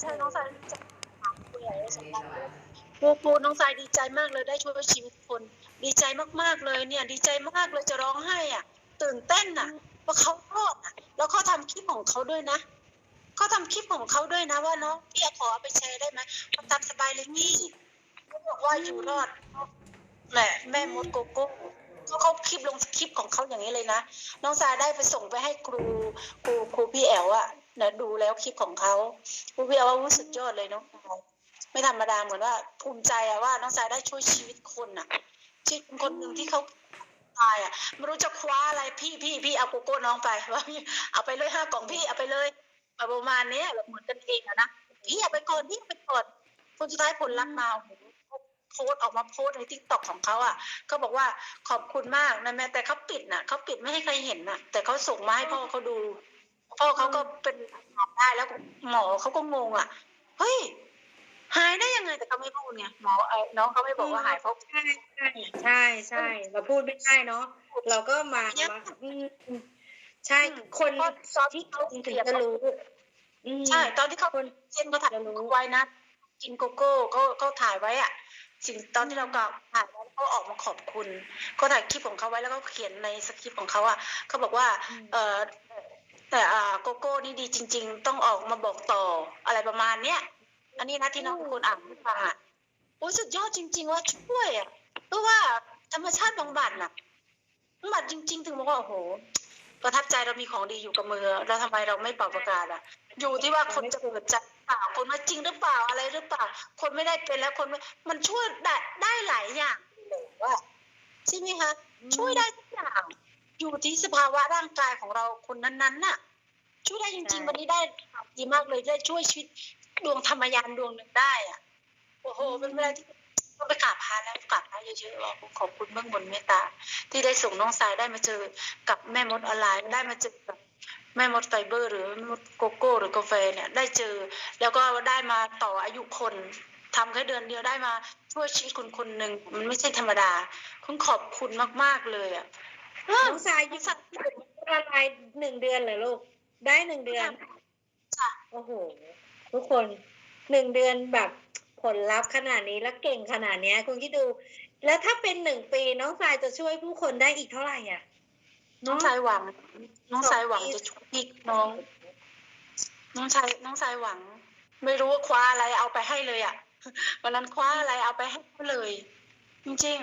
ใช่น้องสายดีใจมากเลยสำหรับปูปูน้องสายดีใจมากเลยได้ช่วยชีวิตคน ดีใจมากๆเลยเนี่ย ดีใจมากเลยจะร้องไห้อะ ตื่นเต้นอะว่าเขารอดอะ แล้วเขาทำคลิปของเขาด้วยนะเขาทำคลิปของเขาด้วยนะว่าน้องพี่ขอเอาไปแชร์ได้ไหมเขาตามสบายเลยนี่เขาบอกว่าอยู่รอดแหละแม่มดโกโก้เขาเขาคลิปลงคลิปของเขาอย่างนี้เลยนะ น้องสายได้ไปส่งไปให้ครูครูครูพี่แอลอะ นะดูแล้วคลิปของเขาครูพี่แอว่ารู้สึกยอดเลยน้องสายไม่ธรรมดาเหมือนว่า ภูมิใจอะว่าน้องสายได้ช่วยชีวิตคนอะชีวิตคนหนึ่งที่เขาตายอะไม่รู้จะคว้าอะไรพี่พี่พี่เอาโกโก้น้องไปว่าเอาไปเลยห้ากล่องพี่เอาไปเลยประมาณนี้แบบเหมือนกันเองอะนะพี่เอาไปก่อนพี่เอาไปก่อนคนสุดท้ายผลลัพธ์มาโอ้โหโพสออกมาโพสในทิกตอกของเขาอะเขาบอกว่าขอบคุณมากนะแม่แต่เขาปิดน่ะเขาปิดไม่ให้ใครเห็นน่ะ แต่เขาส่งมาให้พ่อเขาดู พ่อเขาก็เป็นหมอได้แล้วหมอเขาก็งงอะ เฮ้ย หายได้ยังไงแต่เขาไม่พูดไงหมอเออน้องเขาไม่บอกว่าหายเพราะใช่ใช่ใช่ใช่เราพูดไม่ได้เนาะเราก็มาเนี่ยมาอืมอืมใช่อืมคนเพราะตอนที่ที่เขาถึงเสียจะรู้อืมใช่ ตอนที่เขาคนเช่นเขาถ่ายไว้นะกินโกโก้เขาเขาถ่ายไว้อะสิ่งตอนที่เราก็ถ่ายไว้เขาออกมาขอบคุณเขาถ่ายคลิปของเขาไว้แล้วก็เขียนในสคริปต์ของเขาอะเขาบอกว่า เออ แต่อ่าโกโก้นี่ดีจริง ๆ ต้องออกมาบอกต่ออะไรประมาณเนี้ยอันนี้นะที่น้องคุณอ่านให้ฟังอะโอ้ยสุดยอดจริง ๆ ว่าช่วยอะเพราะว่าธรรมชาติบำบัดน่ะบำบัดจริง ๆ ถึงบอกว่าโอ้โหประทับใจเรามีของดีอยู่กับมือแล้วทำไมเราไม่เป่าประกาศอะ อยู่ที่ว่าคนจะเปิดใจเปล่าคนว่าจริงหรือเปล่าอะไรหรือเปล่า คนไม่ได้เป็นแล้วคนม,มันช่วยได้ได้หลายอย่างเลยว่าใช่ไหมคะช่วยได้ทุกอย่าง อยู่ที่สภาวะร่างกายของเราคนนั้นๆน่ะ ช่วยได้จริง ๆ วันนี้ได้ดีมากเลยได้ช่วยชีวิตดวงธรรมยานดวงหนึ่งได้อะโอ้โหเป็นเวลาที่ต้องไปกราบพระแล้วกราบพระเยอะๆบอกขอบคุณเบื้องบนเมตตา ที่ได้ส่งน้องสายได้มาเจอกับแม่มดออนไลน์ได้มาเจอกับแม่มดไฟเบอร์ หรือแม่มดโกโก้หรือกาแฟเนี่ยได้เจอ แล้วก็ได้มาต่ออายุคนทำแค่เดือนเดียวได้มาช่วยชีวิตคนคนหนึ่งมันไม่ใช่ธรรมดาคุณขอบคุณมาก ๆเลยอะเออ น้องสายอยู่อะไรหนึ่งเดือนเหรอลูก ได้หนึ่งเดือนจ้ะโอ้โห ทุกคนหนึ่งเดือนแบบผลลัพธ์ขนาดนี้แล้วเก่งขนาดเนี้ย คุณคิดดู แล้วถ้าเป็นหนึ่งปีน้องสายจะช่วยผู้คนได้อีกเท่าไหร่อะ น้องสายหวัง น้องสายหวังจะช่วยพี่น้อง น้องชายน้องสายหวัง ไม่รู้ว่าคว้าอะไรเอาไปให้เลยอะวันนั้นคว้าอะไรเอาไปให้เขาเลย จริงๆ